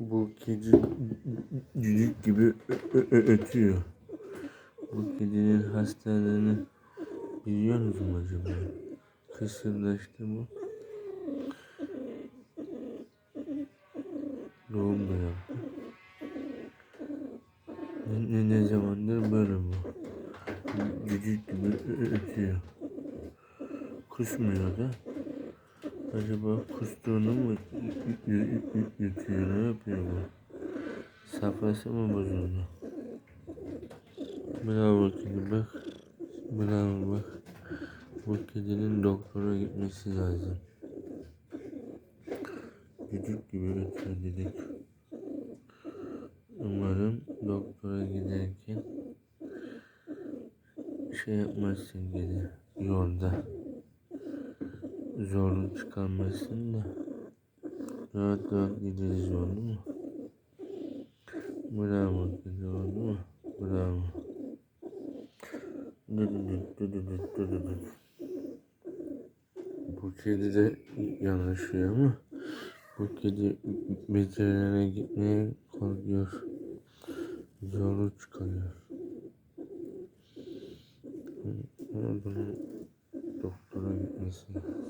Bu kedi cücük gibi ötüyor. Bu kedinin hastalığını biliyor musun acaba? Kısırlaştı bu. Doğum da yaptı. Ne, ne, ne zamandır böyle bu. Cücük gibi ötüyor. Kusmuyor da. Acaba kustuğunu mu yutuyor ne yapıyor bu? Safhası mı bozuldu? Bravo kedi bak. Bravo bak. Bu kedinin doktora gitmesi lazım. Çocuk gibi ötüyor dedik. Umarım doktora giderken şey yapmazsın kedi yolda zorluk çıkarmasın da rahat rahat gideriz oldu mu? Bravo kız oldu mu? Bravo. Bu kedi de yanaşıyor ama bu kedi veterinere gitmeye korkuyor. Zorluk çıkarıyor. Ama bunun doktora gitmesi lazım.